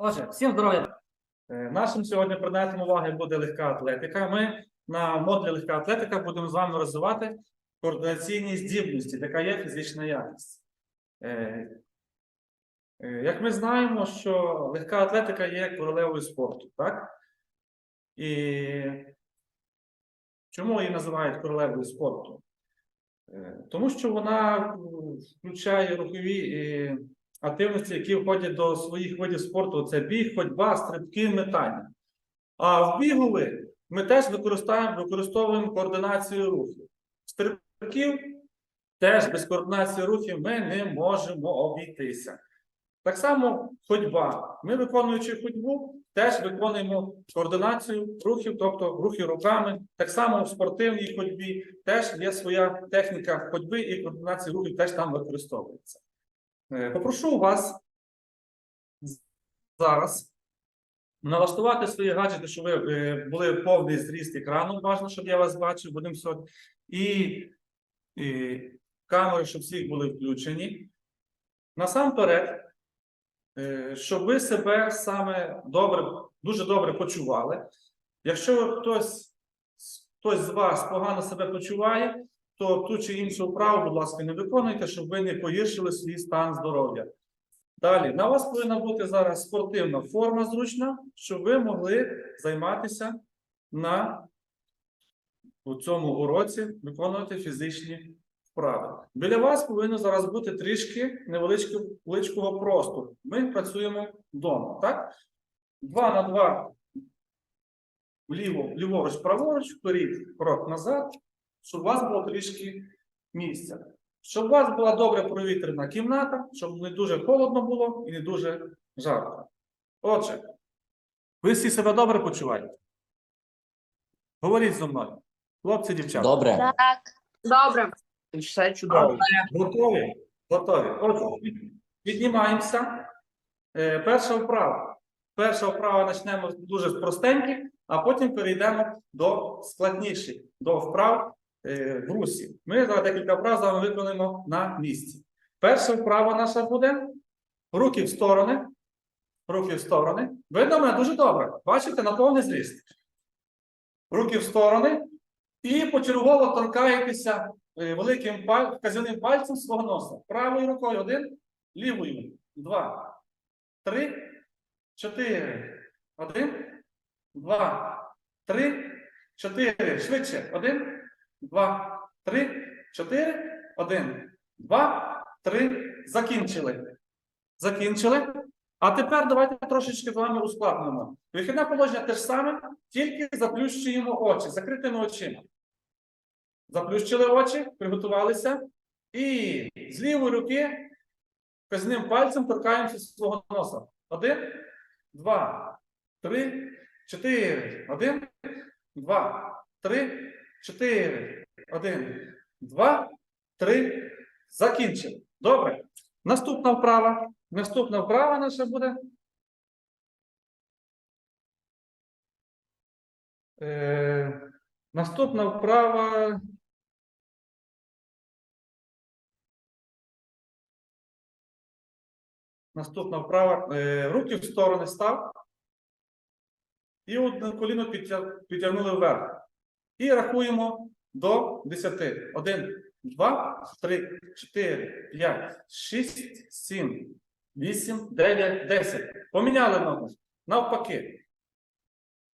Отже, всім здоров'я. Е, Нашим сьогодні предметом уваги буде легка атлетика. Ми на модулі легка атлетика будемо з вами розвивати координаційні здібності, така є фізична якість. Е, е, Як ми знаємо, що легка атлетика є королевою спорту, так? І чому її називають королевою спорту? Тому що вона включає рухові активності, які входять до своїх видів спорту: це біг, ходьба, стрибки, метання. А в бігові ми теж використовуємо, використовуємо координацію рухів. Стрибків теж без координації рухів ми не можемо обійтися. Так само ходьба. Ми, виконуючи ходьбу, теж виконуємо координацію рухів, тобто рухи руками. Так само в спортивній ходьбі теж є своя техніка ходьби і координації рухів теж там використовується. Е, Попрошу вас зараз налаштувати свої гаджети, щоб ви е, були повний зріст екрану, бажано, щоб я вас бачив, будемо сьогодні. І, і камери, щоб всіх були включені. Насамперед, е, щоб ви себе саме добре, дуже добре почували. Якщо хтось, хтось з вас погано себе почуває, то ту чи іншу вправу, будь ласка, не виконуйте, щоб ви не погіршили свій стан здоров'я. Далі, на вас повинна бути зараз спортивна форма зручна, щоб ви могли займатися на у цьому уроці, виконувати фізичні вправи. Біля вас повинно зараз бути трішки невеличкого простору. Ми працюємо вдома, так? Два на два вліво, ліворуч, праворуч, вперед, крок назад, щоб у вас було трішки місця. Щоб у вас була добре провітряна кімната, щоб не дуже холодно було і не дуже жарко. Отже, ви всі себе добре почуваєте? Говоріть зі мною. Хлопці, дівчата. Добре. Так. Добре. Все чудово. Готові? Готові. Отже, піднімаємося. Е, перша вправа. Перша вправа почнемо з дуже простеньких, а потім перейдемо до складніших, до вправ в русі. Ми зараз декілька вправ вами виконуємо на місці. Перша вправа наша буде. Руки в сторони. Руки в сторони. Видно мене дуже добре. Бачите, на повний зріст. Руки в сторони. І почергово торкаєтеся е, великим паль... вказівним пальцем свого носа. Правою рукою один, лівою два, три, чотири. Один, два, три, чотири. Швидше. Один, два, три, чотири. Один, два, три. Закінчили. Закінчили. А тепер давайте трошечки з вами ускладнимо. Вихідне положення те ж саме, тільки заплющуємо очі, закритими очима. Заплющили очі, приготувалися. І з лівої руки вказівним пальцем торкаємося свого носа. Один, два, три, чотири. Один, два, три, чотири. Один, два, три. Закінчили. Добре. Наступна вправа. Наступна вправа наша буде. Е, наступна вправа. Наступна вправа. Е, руки в сторони став. І одне коліно підтягнули вверх. І рахуємо до 10. 1, 2, 3, 4, 5, 6, 7, 8, 9, 10. Поміняли ногу. Навпаки.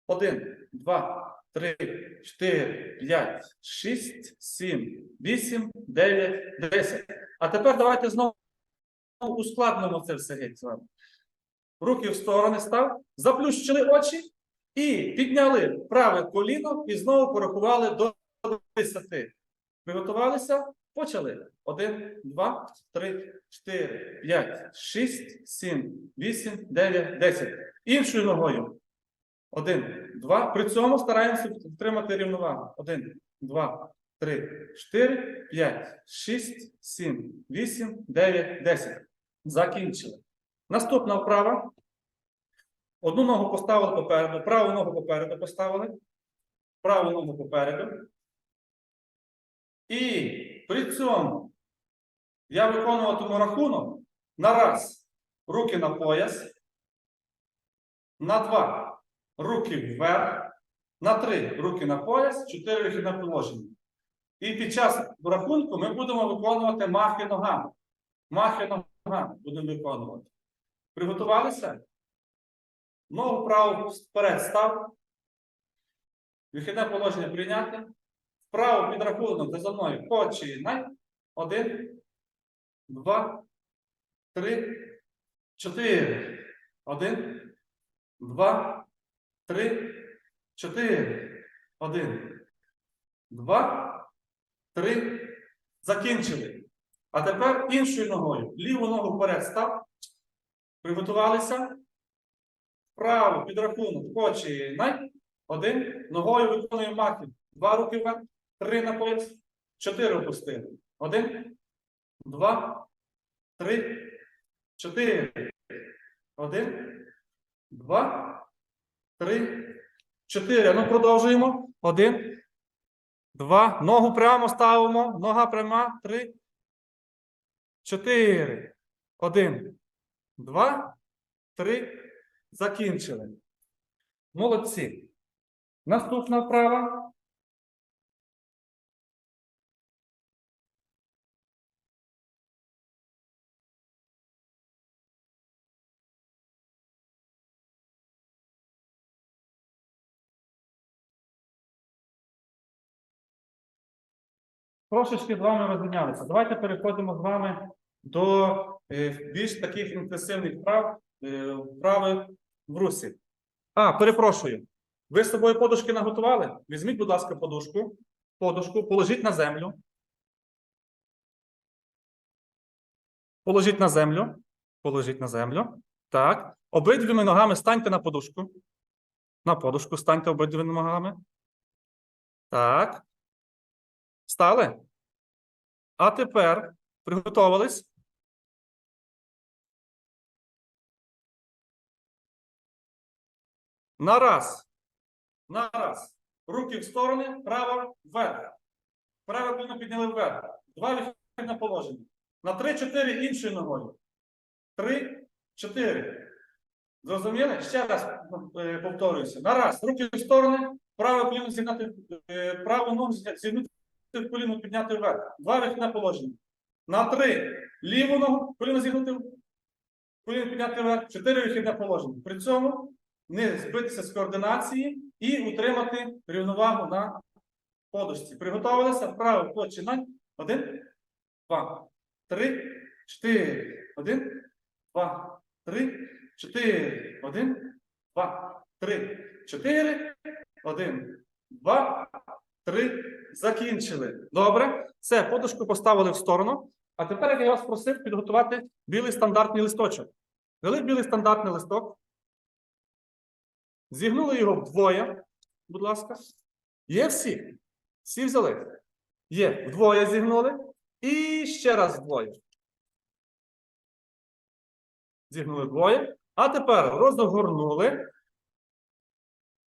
1, 2, 3, 4, 5, 6, 7, 8, 9, 10. А тепер давайте знову ускладнимо це все геть з вами. Руки в сторони став, заплющили очі і підняли праве коліно і знову порахували до 10. Приготувалися? Почали. 1, 2, 3, 4, 5, 6, 7, 8, 9, 10. Іншою ногою. 1, 2. При цьому стараємося втримати рівновагу. 1, 2, 3, 4, 5, 6, 7, 8, 9, 10. Закінчили. Наступна вправа. Одну ногу поставили попереду, праву ногу попереду поставили, праву ногу попереду. І при цьому я виконуватиму рахунок на раз. Руки на пояс. На два руки вверх. На три руки на пояс, чотири вихідне положення. І під час рахунку ми будемо виконувати махи ногами. Махи ногами будемо виконувати. Приготувалися? Ногу праву вперед став. Вихідне положення прийняти. Вправо під рахунок за мною починай. Один, два, три, чотири. Один, два, три, чотири. Один, два, три. Закінчили. А тепер іншою ногою. Ліву ногу вперед став. Приготувалися. Вправо під рахунок. Починай. Один. Ногою виконуємо махи. Два руки вверх. Три на пояс. Чотири опустили. Один. Два. Три. Чотири. Один. Два. Три. Чотири. Ну, продовжуємо. Один. Два. Ногу прямо ставимо. Нога пряма. Три. Чотири. Один. Два. Три. Закінчили. Молодці. Наступна вправа. Трошечки з вами розмінялися. Давайте переходимо з вами до е, більш таких інтенсивних вправ, вправи в русі. А, перепрошую. Ви з собою подушки наготували? Візьміть, будь ласка, подушку. Подушку, положіть на землю. Положіть на землю. Положіть на землю. Так. Обидвіми ногами станьте на подушку. На подушку станьте обидвіми ногами. Так. Стали? А тепер приготувались. На раз. На раз. Руки в сторони, право вверх. Праве коліно підняли вверх. Два вихідне положення. На три-чотири іншою ногою. Три, чотири. Зрозуміли? Ще раз е, повторююся. На раз. Руки в сторони, праве коліно зігнати, е, праву ногу зігнути в коліно підняти вверх. Два вихідне положення. На три. Ліву ногу, коліно зігнути, коліно підняти вверх. Чотири вихідне положення. При цьому не збитися з координації і утримати рівновагу на подушці. Приготувалися, вправо починай. Один, два, три, чотири. Один, два, три, чотири. Один, два, три, чотири. Один, два, три. Закінчили. Добре. Все, подушку поставили в сторону. А тепер я вас просив підготувати білий стандартний листочок. Взяли білий стандартний листок. Зігнули його вдвоє, будь ласка. Є всі? Всі взяли? Є. Вдвоє зігнули. І ще раз вдвоє. Зігнули вдвоє. А тепер розгорнули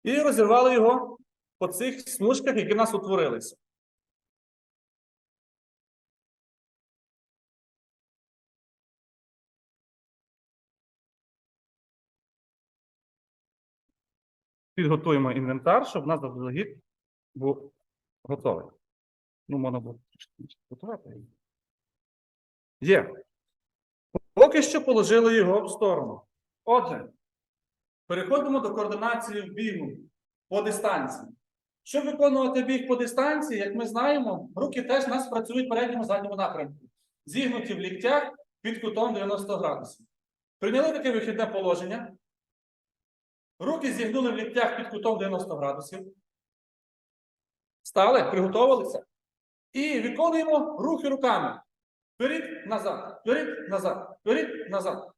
і розірвали його по цих смужках, які в нас утворилися. Підготуємо інвентар, щоб у нас заздалегідь був готовий. Ну, можна було готувати. Є. Поки що положили його в сторону. Отже, переходимо до координації бігу по дистанції. Щоб виконувати біг по дистанції, як ми знаємо, руки теж у нас працюють в передньому задньому напрямку. Зігнуті в ліктях під кутом 90 градусів. Прийняли таке вихідне положення. Руки зігнули в ліктях під кутом 90 градусів. Стали, приготувалися. І виконуємо рухи руками. Вперед, назад, вперед, назад, вперед, назад.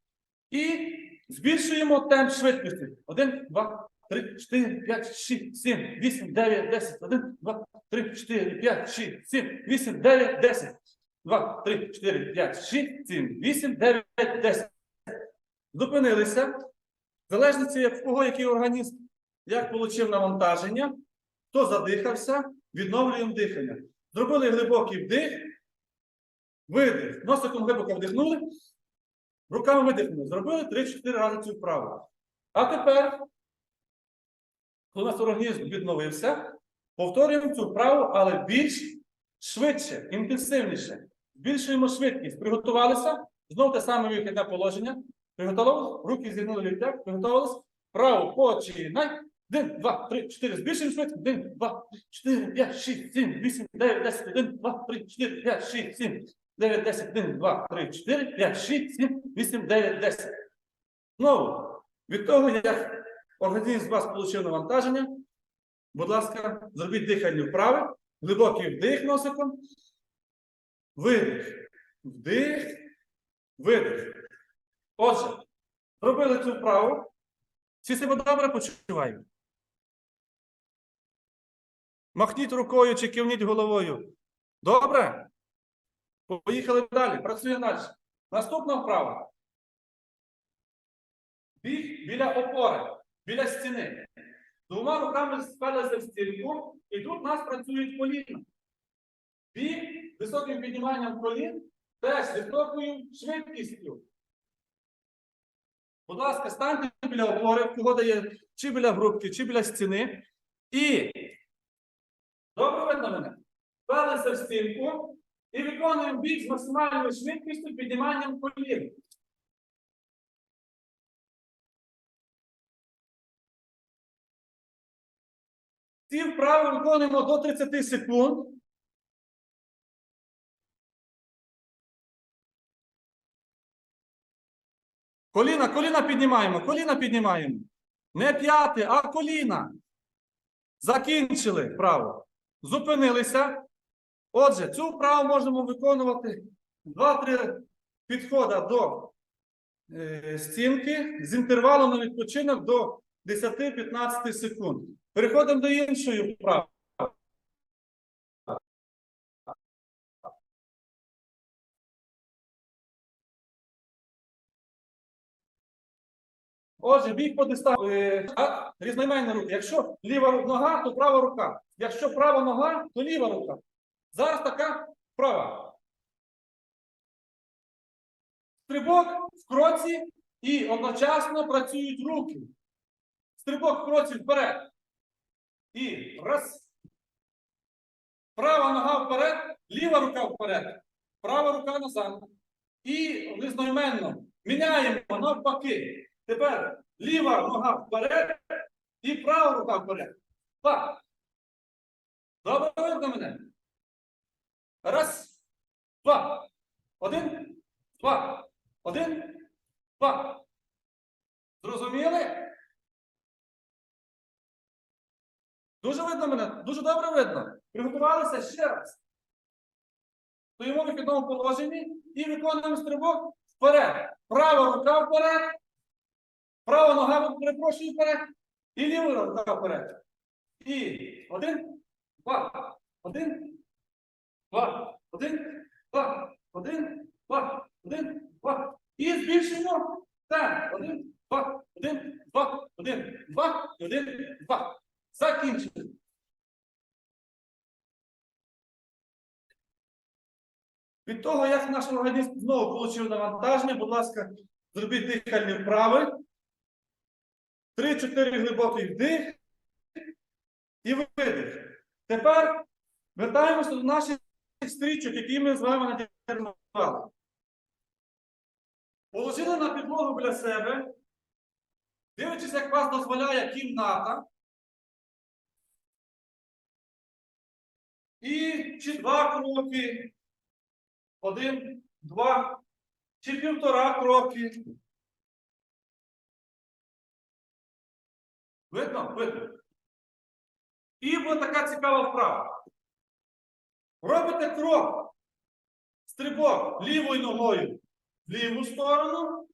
І збільшуємо темп швидкості. Один, два, три, чотири, п'ять, шість, сім, вісім, дев'ять, десять. Один, два, три, чотири, п'ять, шість, сім, вісім, дев'ять, десять. Два, три, чотири, п'ять, шість, сім, вісім, дев'ять, десять. Зупинилися. В залежності від кого який організм, як отримав навантаження, хто задихався, відновлюємо дихання. Зробили глибокий вдих, видих. Носиком глибоко вдихнули, руками видихнули. Зробили 3-4 рази цю вправу. А тепер, коли у нас організм відновився, повторюємо цю вправу, але більш швидше, інтенсивніше. Збільшуємо швидкість. Приготувалися. Знову те саме вихідне положення. Приготувалися, руки зігнули ліктяк, приготувалися. Право починай. Один, два, три, чотири. Збільшуємо швидкість. Один, два, чотири, п'ять, шість, сім, вісім, дев'ять, десять. Один, два, три, чотири, п'ять, шість, сім, дев'ять, десять. Один, два, три, чотири, п'ять, шість, сім, вісім, дев'ять, десять. Знову, від того, як організм з вас отримав навантаження, будь ласка, зробіть дихальні вправи, глибокий вдих носиком, видих, вдих, видих. Отже, зробили цю вправу. Всі себе добре почувають. Махніть рукою чи кивніть головою. Добре? Поїхали далі. Працюємо далі. Наступна вправа. Біг біля опори, біля стіни. Двома руками спалися в стінку, і тут у нас працюють коліна. Біг високим підніманням колін, теж високою швидкістю. Будь ласка, станьте біля опори, кого дає чи біля грубки, чи біля стіни. І добре видно мене. Спалися в стінку і виконуємо біг з максимальною швидкістю підніманням колін. Ці вправи виконуємо до 30 секунд. Коліна, коліна піднімаємо, коліна піднімаємо. Не п'яти, а коліна. Закінчили вправо. Зупинилися. Отже, цю вправу можемо виконувати 2-3 підходи до е, стінки з інтервалом на відпочинок до 10-15 секунд. Переходимо до іншої вправи. Отже, біг по дистанції. А, різноіменні руки. Якщо ліва нога, то права рука. Якщо права нога, то ліва рука. Зараз така вправа. Стрибок в кроці і одночасно працюють руки. Стрибок в кроці вперед. І раз. Права нога вперед, ліва рука вперед, права рука назад. І різноіменно міняємо навпаки. Тепер ліва нога вперед і права рука вперед. Так. Добре видно мене? Раз, два. Один, два. Один, два. Зрозуміли? Дуже видно мене, дуже добре видно. Приготувалися ще раз. Стоїмо в вихідному положенні і виконуємо стрибок вперед. Права рука вперед. Права нога, перепрошую, вперед. І ліва рука вперед. І один, два, один, два, один, два, один, два, один, два. І збільшуємо. Так, один, два, один, два, один, два, один, два. Закінчили. Від того, як наш організм знову отримав навантаження, будь ласка, зробіть дихальні вправи. 3-4 глибокий вдих і видих. Тепер вертаємося до наших стрічок, які ми з вами надірвали. Положили на підлогу біля себе, дивлячись, як вас дозволяє кімната. І чи два кроки, один, два, чи півтора кроки. Видно? Видно. І буде така цікава вправа. Робите крок, стрибок лівою ногою в ліву сторону,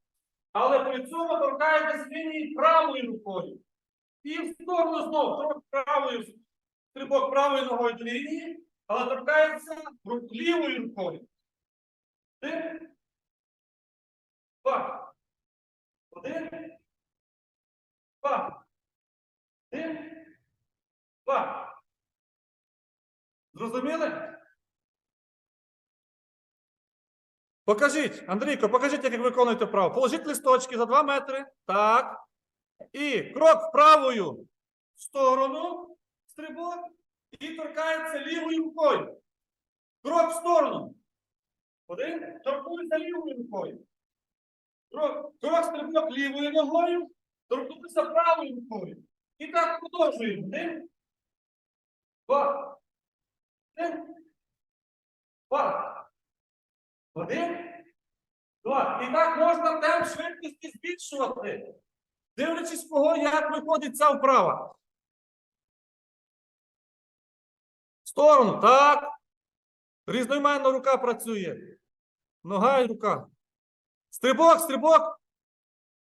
але при цьому торкаєтесь лінії правою рукою. І в сторону знову крок правою, стрибок правою ногою до лінії, але торкається лівою рукою. Один. Один, два. Один, два. Зрозуміли? Покажіть, Андрійко, покажіть, як виконуєте вправо. Положіть листочки за 2 метри. Так. І крок правою в сторону, стрибок, і торкається лівою рукою. Крок в сторону. Один, торкується лівою рукою. Крок, крок стрибок лівою ногою, торкнутися правою рукою. І так продовжуємо. Один, два, один, два, один, два. І так можна темп швидкості збільшувати, дивлячись, кого як виходить ця вправа. Сторону, так. Різноіменна рука працює. Нога і рука. Стрибок, стрибок.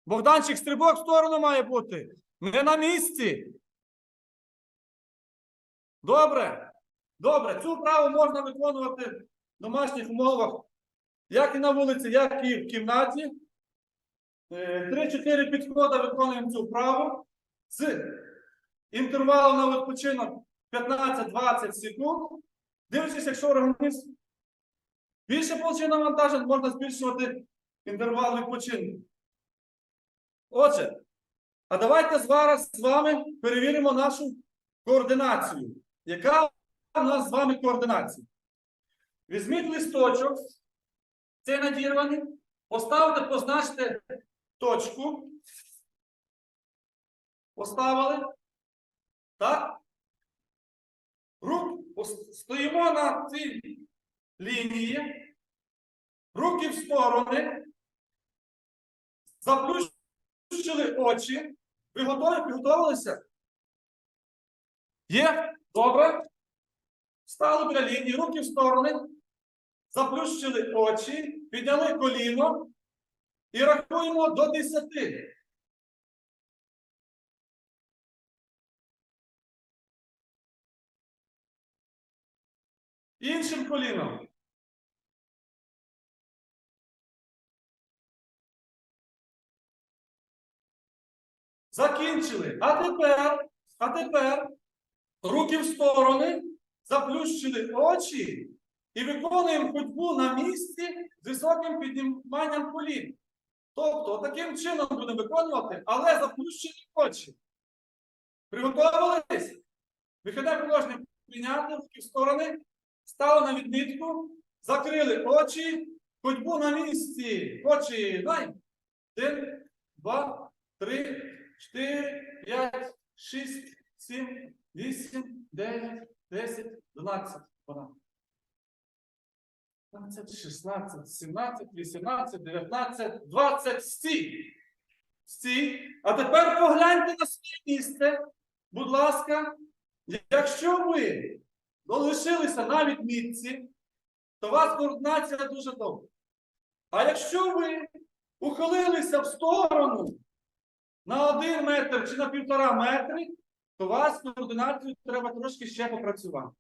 Богданчик, стрибок в сторону має бути. Не на місці. Добре. Добре. Цю вправу можна виконувати в домашніх умовах, як і на вулиці, як і в кімнаті. Е, Три-чотири підходи виконуємо цю вправу з інтервалом на відпочинок 15-20 секунд. Дивлячись, якщо організм більше получив навантажень, можна збільшувати інтервал відпочинку. Отже, а давайте зараз з вами перевіримо нашу координацію. Яка у нас з вами координація? Візьміть листочок, цей надірваний, поставте, позначте точку. Поставили. Так? Рук, стоїмо на цій лінії. Руки в сторони. Заплющили очі. Ви готові? Підготовилися? Є? Добре. Стали біля лінії, руки в сторони. Заплющили очі, підняли коліно і рахуємо до 10. Іншим коліном. Закінчили. А тепер, а тепер руки в сторони, заплющили очі і виконуємо ходьбу на місці з високим підніманням колін. Тобто, таким чином будемо виконувати, але заплющені очі. Приготовились? Вихідне положення підняти руки в сторони, стали на відмітку, закрили очі, ходьбу на місці. Очі, дай. Один, два, три, чотири, п'ять, шість, сім, вісім, дев'ять, десять, дванадцять. Дванадцять. 15, 16, 17, 18, 19, 20, стій. Стій. А тепер погляньте на своє місце. Будь ласка, якщо ви залишилися на відмітці, то у вас координація дуже добра. А якщо ви ухилилися в сторону на один метр чи на півтора метри, то у вас координацію треба трошки ще попрацювати.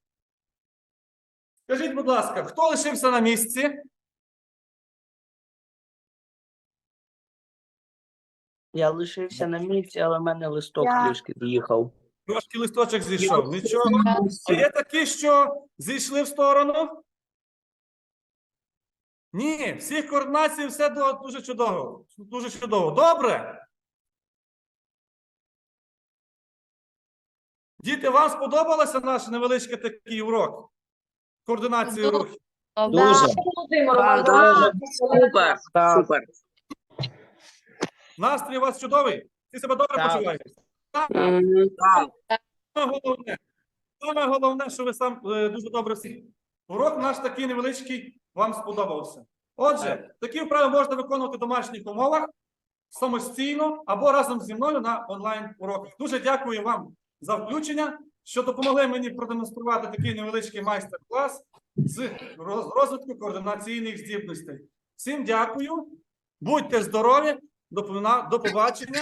Скажіть, будь ласка, хто лишився на місці? Я лишився на місці, але в мене листок Я. трішки з'їхав. Трошки листочок зійшов. Нічого. А є такі, що зійшли в сторону? Ні, всіх координацій все дуже чудово. Дуже чудово. Добре. Діти, вам сподобався наш невеличкий такий урок? Координації Дуже. рухів. Дуже. Дуже. Супер. Супер. Настрій у вас чудовий? Ти себе добре Так. почуваєте? Так. Саме головне, саме головне, що ви сам е, дуже добре всі. Урок наш такий невеличкий вам сподобався. Отже, такі вправи можна виконувати в домашніх умовах самостійно або разом зі мною на онлайн уроках. Дуже дякую вам за включення, що допомогли мені продемонструвати такий невеличкий майстер-клас з роз- розвитку координаційних здібностей. Всім дякую, будьте здорові, до побачення